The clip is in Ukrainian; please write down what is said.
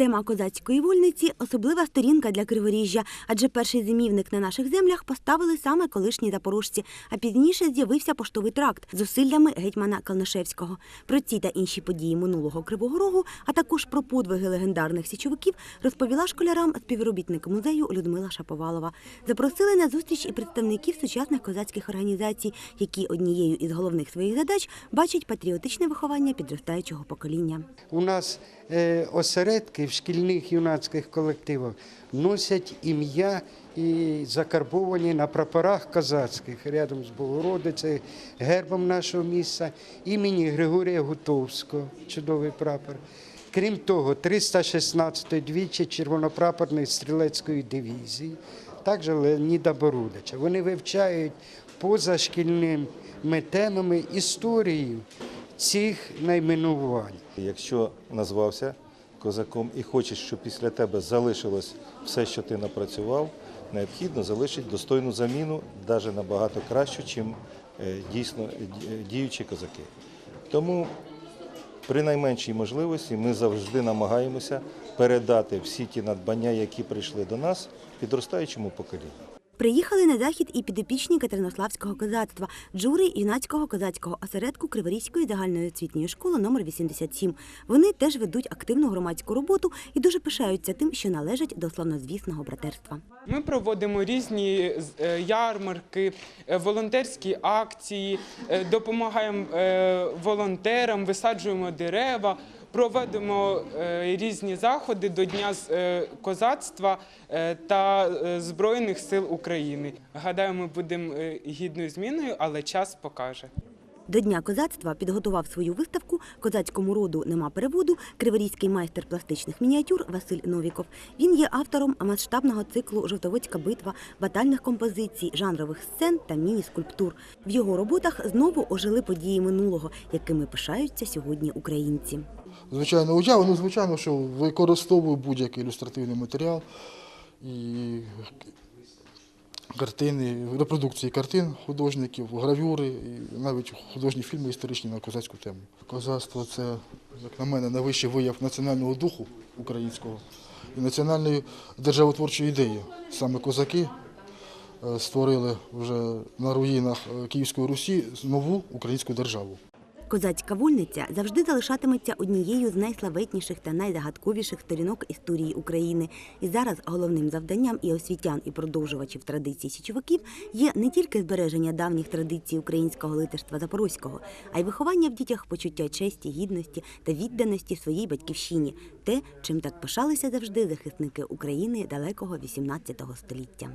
Тема козацької вольниці особлива сторінка для Криворіжжя, адже перший зимівник на наших землях поставили саме колишні запорожці, а пізніше з'явився поштовий тракт з зусиллями гетьмана Калнишевського. Про ці та інші події минулого Кривого Рогу, а також про подвиги легендарних січовиків, розповіла школярам співробітник музею Людмила Шаповалова. Запросили на зустріч і представників сучасних козацьких організацій, які однією із головних своїх задач бачать патріотичне виховання підростаючого покоління. У нас осередки в шкільних юнацьких колективах носять ім'я і закарбовані на прапорах козацьких рядом з Богородицею, гербом нашого міста, імені Григорія Гутовського, чудовий прапор. Крім того, 316-ї двічі червонопрапорної стрілецької дивізії, також Леоніда Бородича. Вони вивчають позашкільними темами історію цих найменувань. Якщо назвався козаком і хочеш, щоб після тебе залишилось все, що ти напрацював, необхідно залишити достойну заміну, навіть набагато кращу, ніж дійсно е, діючі козаки. Тому при найменшій можливості ми завжди намагаємося передати всі ті надбання, які прийшли до нас, підростаючому поколінню. Приїхали на захід і підопічні Катеринославського козацтва, джури юнацького козацького осередку Криворізької загальної освітньої школи номер 87. Вони теж ведуть активну громадську роботу і дуже пишаються тим, що належать до славнозвісного братерства. Ми проводимо різні е, ярмарки, е, волонтерські акції, е, допомагаємо волонтерам, висаджуємо дерева, проводимо е, різні заходи до Дня е, козацтва е, та Збройних сил України. Гадаю, ми будемо гідною зміною, але час покаже. До Дня козацтва підготував свою виставку Козацькому роду нема переводу криворізький майстер пластичних мініатюр Василь Новіков. Він є автором масштабного циклу Жовтоводська битва, батальних композицій, жанрових сцен та міні-скульптур. В його роботах знову ожили події минулого, якими пишаються сьогодні українці. Звичайно, уява, ну звичайно, що використовую будь-який ілюстративний матеріал і картини, репродукції картин художників, гравюри, і навіть художні фільми історичні на козацьку тему. Козацтво це, як на мене, найвищий вияв національного духу українського і національної державотворчої ідеї. Саме козаки е, створили вже на руїнах е, Київської Русі нову українську державу. Козацька вольниця завжди залишатиметься однією з найславетніших та найзагадковіших сторінок історії України. І зараз головним завданням і освітян, і продовжувачів традицій січовиків є не тільки збереження давніх традицій українського литерства Запорозького, а й виховання в дітях почуття честі, гідності та відданості своїй батьківщині, те, чим так пишалися завжди захисники України далекого XVIII століття.